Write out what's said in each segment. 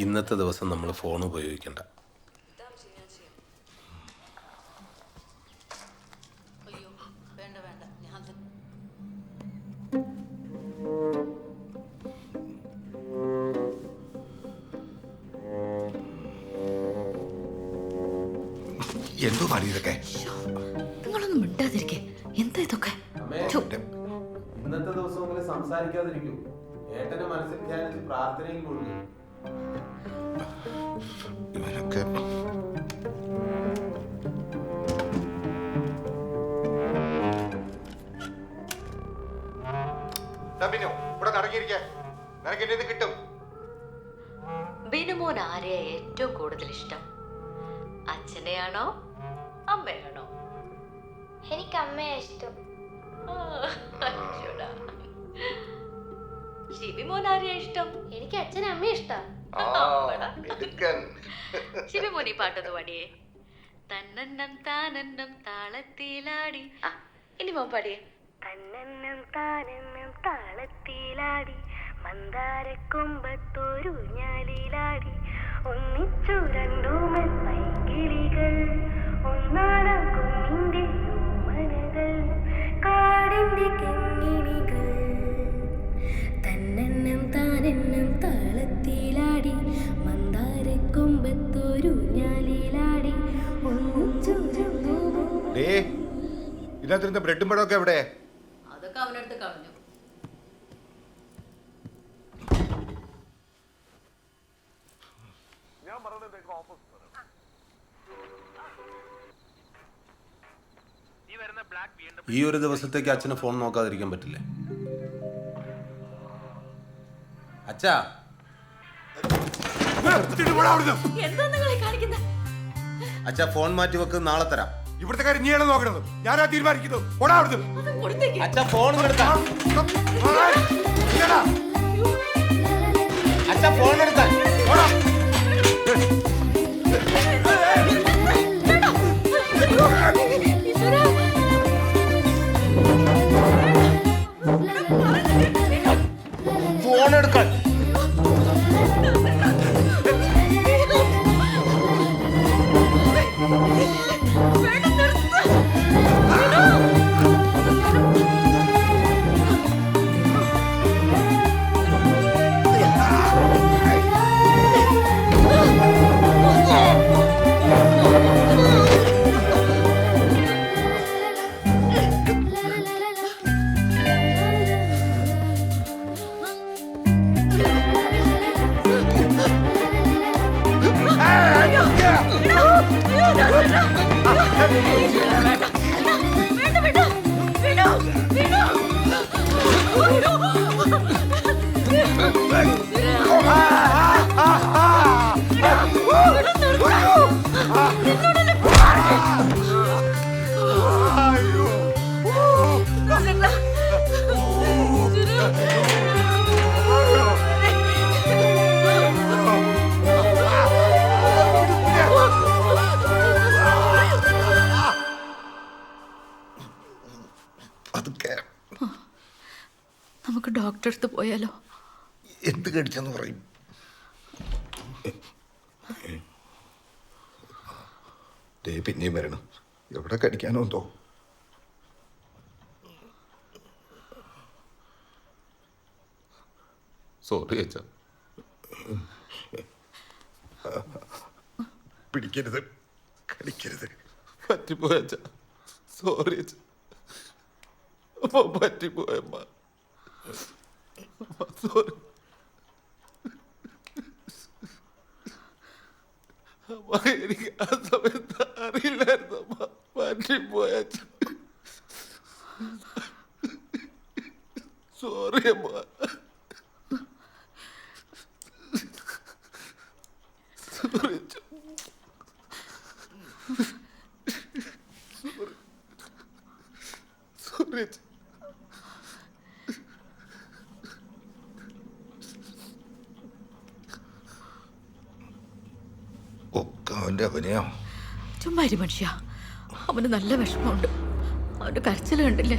ഇന്നത്തെ ദിവസം നമ്മൾ ഫോൺ ഉപയോഗിക്കണ്ട. അയ്യോ വേണ്ട വേണ്ട ഞാൻ തന്നെ എന്തോ നാടി ഇതൊക്കെ? നിങ്ങളൊന്നും മിണ്ടാതിരിക്കേ. എന്താ ഇതൊക്കെ? ഇന്നത്തെ ദിവസം സംസാരിക്കാതിരിക്കൂ. ഏട്ടനെ മനസ്സിൽ ധ്യാനിച്ച് പ്രാർത്ഥനയിൽ ഇവനൊക്കെ പിന്നെ ഇവിടെ നടക്കിയിരിക്കേ നിനക്ക് എന്നെ ഇത് കിട്ടും. ബിനുമോൻ ആരെയാ ഏറ്റവും കൂടുതൽ ഇഷ്ടം? അച്ഛനെയാണോ? അമ്മയാണോ? എനിക്ക് അമ്മയെ ഇഷ്ടം അയ്യോടാ. ആരെയാ ഇഷ്ടം? എനിക്ക് അച്ഛനും അമ്മയെ ഇഷ്ടം. അമ്മടാ. പാട്ടത് പാട്ടൊന്ന് പാടിയേ. തന്നന്നം താനന്നം താളത്തിലാടി. ഇനി മോൻ പാടിയേ. തന്നെന്നും താനെന്നും താളത്തിലാടി. മന്ദാരക്കൊമ്പത്തൊരു ഞാലിലാടി. ഒന്നിച്ചു രണ്ടു പൈകിളികൾ ഒന്നാടാം കുഞ്ഞിന്റെ മനകൾ. കാടിന്റെ ഇതിനകത്തിരുന്ന ബ്രെഡും പഴമൊക്കെ എവിടെ? അതൊക്കെ അവനടുത്ത് കളഞ്ഞു. ഈ ഒരു ദിവസത്തേക്ക് അച്ഛന് ഫോൺ നോക്കാതിരിക്കാൻ പറ്റില്ലേ? അച്ഛാ. അച്ഛാ ഫോൺ മാറ്റി വെക്ക് നാളെ തരാം. ഇവിടുത്തെ കാര്യം നീയാണ് നോക്കണത്? ഞാനാ തീരുമാനിക്കുന്നത്. ഓടാ അവിടുന്ന്. അത് കൊടുത്തേക്ക്. അച്ഛാ ഫോൺ ഓടാ. ഫോൺ എടുക്കാൻ. നമുക്ക് ഡോക്ടറെ അടുത്ത് പോയാലോ? എന്ത് കടിച്ചെന്ന് പറയും. ദേ പിന്നെയും വരണം. എവിടെ കടിക്കാനോ എന്തോ? സോറി അച്ഛ. പിടിക്കരുത്. കടിക്കരുത്. പറ്റിപ്പോയ അച്ഛാ. സോറി അച്ഛ. പറ്റിപ്പോയമ്മ അമ്മ എനിക്ക് ആ സമയത്ത് അറിയില്ലായിരുന്നു അമ്മ പറ്റിപ്പോയ അച്ഛാ സോറി അമ്മ സോറി അച്ഛാ സോറി ധൈര്യാരി മനുഷ്യ. അവന് നല്ല വിഷമമുണ്ട്. അവന്റെ കരച്ചിൽ കണ്ടില്ലേ?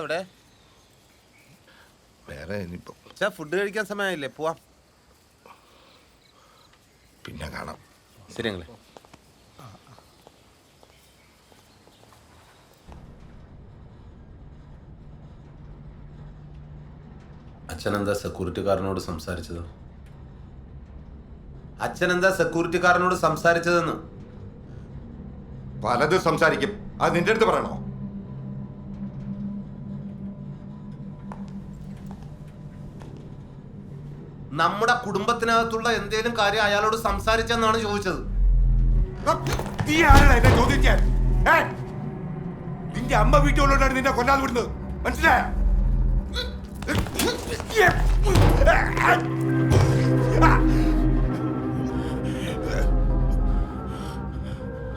അവിടെ? വേറെ ഫുഡ് കഴിക്കാൻ സമയമായില്ലേ? പോവാം. പിന്നെ കാണാം. ശരി അച്ഛനെന്താ സെക്യൂരിറ്റിക്കാരനോട് സംസാരിച്ചത്? അച്ഛനെന്താ സെക്യൂരിറ്റിക്കാരനോട് സംസാരിച്ചതെന്ന്? പലതും സംസാരിക്കും. അത് നിന്റെ അടുത്ത് പറയണോ? നമ്മുടെ കുടുംബത്തിനകത്തുള്ള എന്തേലും കാര്യം അയാളോട് സംസാരിച്ചെന്നാണ് ചോദിച്ചത്. നീ ആരാണ് എന്നെ ചോദിക്കാൻ? നിന്റെ അമ്മ വീട്ടിലുള്ളതാണ് നിന്നെ കൊല്ലാതെ വിടുന്നത്. മനസ്സിലായ?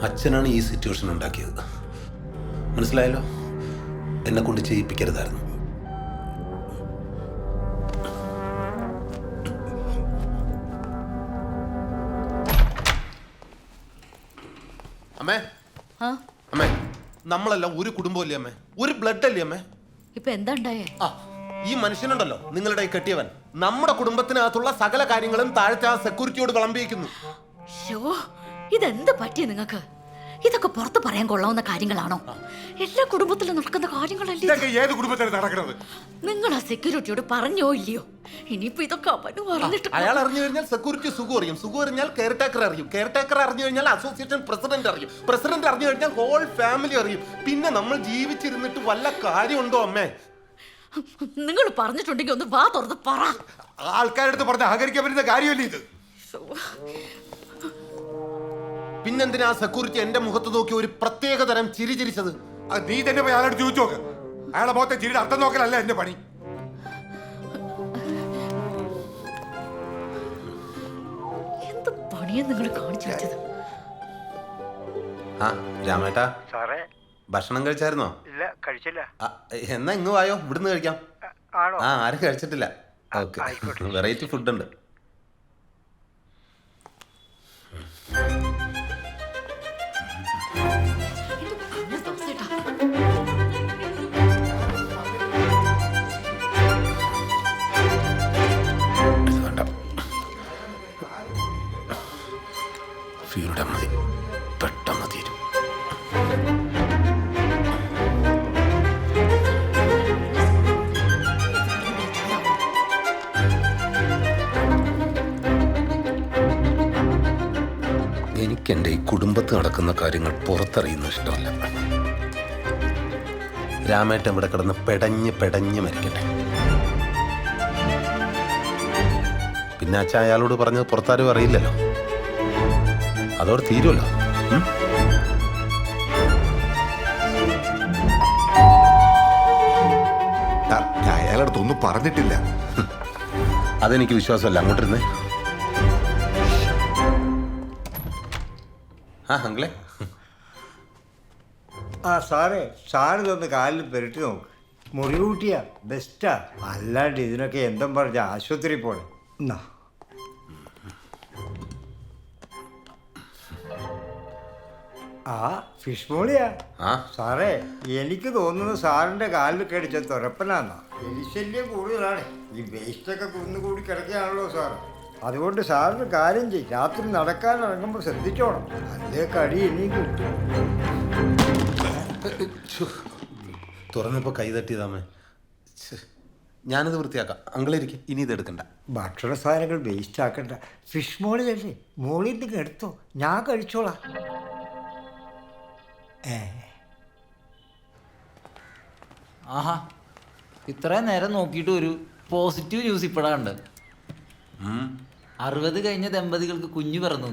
അച്ഛനാണ് ഈ സിറ്റുവേഷൻ ഉണ്ടാക്കിയത്. മനസ്സിലായല്ലോ? എന്നെ കൊണ്ട് ചെയ്യിപ്പിക്കരുതായിരുന്നു. അമ്മേ. ആ? അമ്മേ നമ്മളെല്ലാം ഒരു കുടുംബമല്ലേ അമ്മേ? ഒരു ബ്ലഡ് അല്ലേ അമ്മേ? ഇപ്പൊ എന്താ ഉണ്ടായേ? ആ ഈ മനുഷ്യനുണ്ടല്ലോ നിങ്ങളുടെ ഈ കെട്ടിയവൻ. നമ്മുടെ കുടുംബത്തിനകത്തുള്ള സകല കാര്യങ്ങളും താഴത്തെ ആ സെക്യൂരിറ്റിയോട് വിളമ്പിയിരിക്കുന്നു. ഷോ ഇതെന്ത് പറ്റിയ നിങ്ങക്ക് ഇതൊക്കെ പുറത്ത് പറയാൻ കൊള്ളാവുന്ന കാര്യങ്ങളാണോ? എല്ലാ കുടുംബത്തിലും നടക്കുന്ന കാര്യങ്ങളല്ലേ ഇതൊക്കെ ഏത് കുടുംബത്തിലാണ് നടക്കുന്നത് നിങ്ങൾ ആ സെക്യൂരിറ്റിയോട് പറഞ്ഞോ ഇല്ലയോ? ഇനിയിപ്പോ ഇതൊക്കെ അവന് പറഞ്ഞിട്ട് അയാൾ അറിഞ്ഞു കഴിഞ്ഞാൽ സെക്യൂരിറ്റി സുഖം അറിയും. സുഖം അറിഞ്ഞാൽ കെയർ ടേക്കർ അറിയും. കെയർ ടേക്കർ അറിഞ്ഞു കഴിഞ്ഞാൽ അസോസിയേഷൻ പ്രസിഡന്റ് അറിയും. പ്രസിഡന്റ് അറിഞ്ഞു കഴിഞ്ഞാൽ ഹോൾ ഫാമിലി അറിയും. പിന്നെ നമ്മൾ ജീവിച്ചിരുന്നിട്ട് വല്ല കാര്യമുണ്ടോ അമ്മേ? നിങ്ങൾ പറഞ്ഞിട്ടുണ്ടെങ്കിൽ ഒന്ന് വാ തുറന്ന് പറ. ആൾക്കാരുടെ അടുത്ത് പറഞ്ഞ് അഹകരിക്കാൻ പറ്റുന്ന കാര്യമല്ല ഇത്. പിന്നെന്തിനാ സെക്യൂരിറ്റി എന്റെ മുഖത്ത് നോക്കി ഒരു പ്രത്യേക തരം ചിരി ചിരിച്ചത്? അത് നീ തന്നെ പോയി അയാളോട് ചോദിച്ചു നോക്ക്. അയാളെ മുഖത്തെ ചിരിയുടെ അർത്ഥം നോക്കലല്ല എന്റെ പണി? എന്ത് പണിയാ നിങ്ങൾ കാണിച്ചു വെച്ചത്? ആ രാമേട്ടാ. സാറേ ഭക്ഷണം കഴിച്ചായിരുന്നോ? ഇല്ല കഴിച്ചില്ല. എന്നാ ഇങ്ങ് വായോ ഇവിടുന്ന് കഴിക്കാം. ആണോ? ആ ആരും കഴിച്ചിട്ടില്ല. ഓക്കെ. വെറൈറ്റി ഫുഡ് ഉണ്ട് കുടുംബത്ത് നടക്കുന്ന കാര്യങ്ങൾ പുറത്തറിയുന്ന ഇഷ്ടമല്ല. രാമേട്ടൻ ഇവിടെ കിടന്ന് പെടഞ്ഞ് പെടഞ്ഞ് മരിക്കട്ടെ. പിന്നെ അച്ഛൻ അയാളോട് പറഞ്ഞത് പുറത്താരും അറിയില്ലല്ലോ. അതോടെ തീരുമല്ലോ അയാളടുത്തൊന്നും പറഞ്ഞിട്ടില്ല. അതെനിക്ക് വിശ്വാസമല്ല. അങ്ങോട്ടിരുന്നേ. ആ അങ്കിളെ. ആ സാറേ സാറിതൊന്ന് കാലിൽ പെരട്ടി നോക്ക്. മുറി കൂട്ടിയാ ബെസ്റ്റാ. അല്ലാണ്ട് ഇതിനൊക്കെ എന്തും പറഞ്ഞ ആശുപത്രി പോണെ. എന്നാ ആ ഫിഷ് മോളിയാ. ആ. സാറേ എനിക്ക് തോന്നുന്നു സാറിന്റെ കാലിൽ കടിച്ച തുരപ്പനാന്നാ. എലിശല്യം കൂടുതലാണ്. ഈ വേസ്റ്റൊക്കെ കുന്നുകൂടി കിടക്കുകയാണല്ലോ സാർ അതുകൊണ്ട് സാറിന് കാര്യം ചെയ്യും രാത്രി നടക്കാൻ ഇറങ്ങുമ്പോൾ ശ്രദ്ധിച്ചോണം. അതേ കടി ഇനി കിട്ടും. തുറന്നപ്പോ കൈ തട്ടിയതാമേ. ഞാനത് വൃത്തിയാക്കാം. അങ്കിളിരിക്കും ഇനി ഇത് എടുക്കണ്ട. ഭക്ഷണ സാധനങ്ങൾ വേസ്റ്റ് ആക്കണ്ട. ഫിഷ് മോളി തന്നെ മോളിൽ നിന്ന് എടുത്തോ ഞാൻ കഴിച്ചോളാം. ഏ. ആഹാ. ഇത്രയും നേരം നോക്കിയിട്ട് ഒരു പോസിറ്റീവ് ന്യൂസ് ഇപ്പോഴാണ് കണ്ടത്. അറുപത് കഴിഞ്ഞ ദമ്പതികൾക്ക് കുഞ്ഞു പിറന്നു.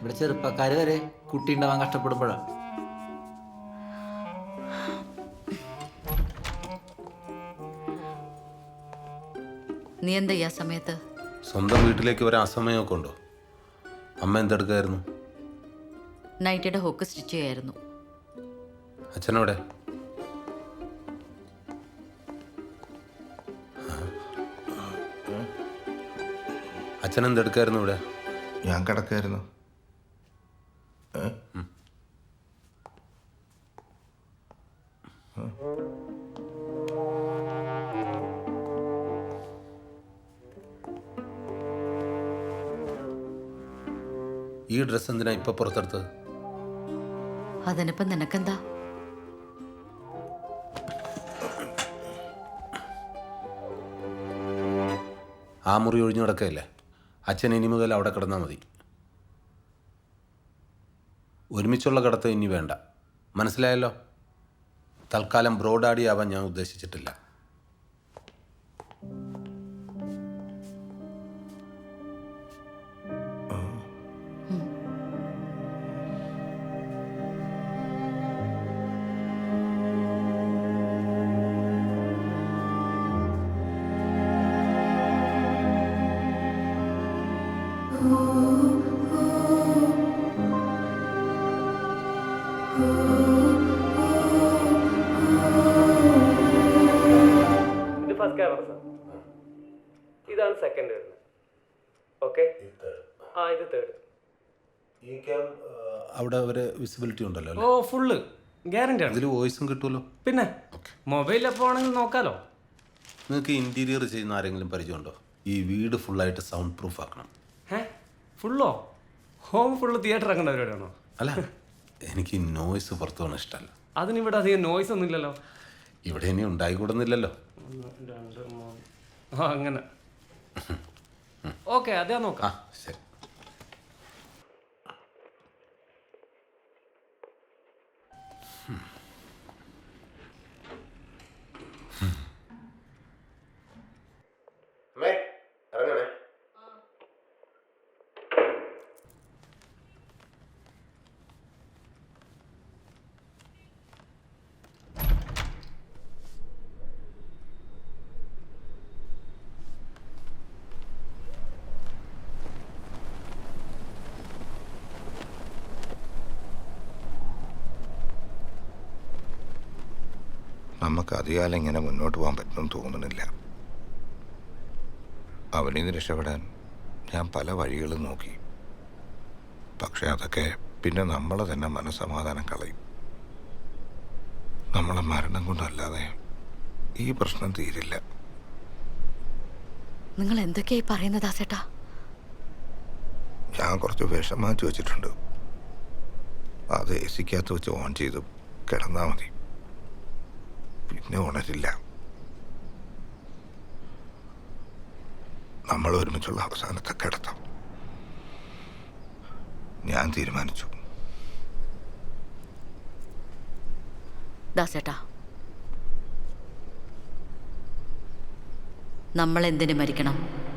ഇവിടെ ചെറുപ്പക്കാർ വരെ കുട്ടി ഉണ്ടാവാൻ കഷ്ടപ്പെടുമ്പോഴാണ് നീ എന്താ ഈ ആ സമയത്ത്? സ്വന്തം വീട്ടിലേക്ക് വരാൻ അസമയമൊക്കെ ഉണ്ടോ? അമ്മ എന്തെടുക്കായിരുന്നു? നൈറ്റിയുടെ ഹോക്ക് സ്റ്റിച്ച് ചെയ്യായിരുന്നു. അച്ഛനവിടെ? അച്ഛൻ എന്തെടുക്കായിരുന്നു ഇവിടെ? ഞാൻ കിടക്കായിരുന്നു. ഈ ഡ്രസ് എന്തിനാ ഇപ്പൊ പുറത്തെടുത്തത്? അതിനിപ്പം നിനക്കെന്താ? ആ മുറി ഒഴിഞ്ഞു കിടക്കയല്ലേ? അച്ഛൻ ഇനി മുതൽ അവിടെ കിടന്നാൽ മതി. ഒരുമിച്ചുള്ള കിടത്ത് ഇനി വേണ്ട. മനസ്സിലായല്ലോ? തൽക്കാലം ബ്രോഡാഡിയാവാൻ ഞാൻ ഉദ്ദേശിച്ചിട്ടില്ല. ഇത് ഫസ്റ്റ് ക്യാമറ സാർ ഇതാണ് സെക്കൻഡ് വരുന്നത്. ഓക്കെ ആ ഇത് തേർഡ് ഈ ക്യാം അവിടെ ഒരു വിസിബിലിറ്റി ഉണ്ടല്ലോ ഓ ഫുള്ള് ഗ്യാരണ്ടി ആണ്. ഇതിൽ വോയിസും കിട്ടുമല്ലോ. പിന്നെ മൊബൈൽ ആണെങ്കിൽ നോക്കാലോ. നിങ്ങൾക്ക് ഇന്റീരിയർ ചെയ്യുന്ന ആരെങ്കിലും പരിചയമുണ്ടോ? ഈ വീട് ഫുള്ളായിട്ട് സൗണ്ട് പ്രൂഫ് ആക്കണം. ഫുള്ളോ? ഹോം ഫുള്ള് തിയേറ്റർ ഇറങ്ങേണ്ട പരിപാടിയാണോ? അല്ല എനിക്ക് നോയ്സ് പുറത്തു പോകണ ഇഷ്ടമല്ല അതിനിവിടെ അധികം നോയ്സ് ഒന്നും ഇല്ലല്ലോ? ഇവിടെ ഇനി ഉണ്ടായിക്കൂടുന്നില്ലല്ലോ. ഒന്ന് രണ്ട് മൂന്ന്. ആ അങ്ങനെ. ഓക്കെ അതെയാ ആ നോക്കാം. ശരി. നമുക്ക് അധികാലം ഇങ്ങനെ മുന്നോട്ട് പോകാൻ പറ്റുമെന്ന് തോന്നുന്നില്ല. അവനിൽ നിന്ന് രക്ഷപ്പെടാൻ ഞാൻ പല വഴികളും നോക്കി. പക്ഷെ അതൊക്കെ പിന്നെ നമ്മൾ തന്നെ മനസ്സമാധാനം കളയും. നമ്മളെ മരണം കൊണ്ടല്ലാതെ ഈ പ്രശ്നം തീരില്ല. നിങ്ങൾ എന്തൊക്കെയായി പറയുന്നത് ആസേട്ടാ ഞാൻ കുറച്ച് വിഷം മാറ്റി വെച്ചിട്ടുണ്ട്. അത് എ സിക്കകത്ത് വെച്ച് ഓൺ ചെയ്തു കിടന്നാൽ മതി. പിന്നെ ഉണരില്ല. നമ്മൾ ഒരുമിച്ചുള്ള അവസാനത്തെ കിടത്തം. ഞാൻ തീരുമാനിച്ചു. ദാസേട്ടാ. നമ്മൾ എന്തിനു മരിക്കണം?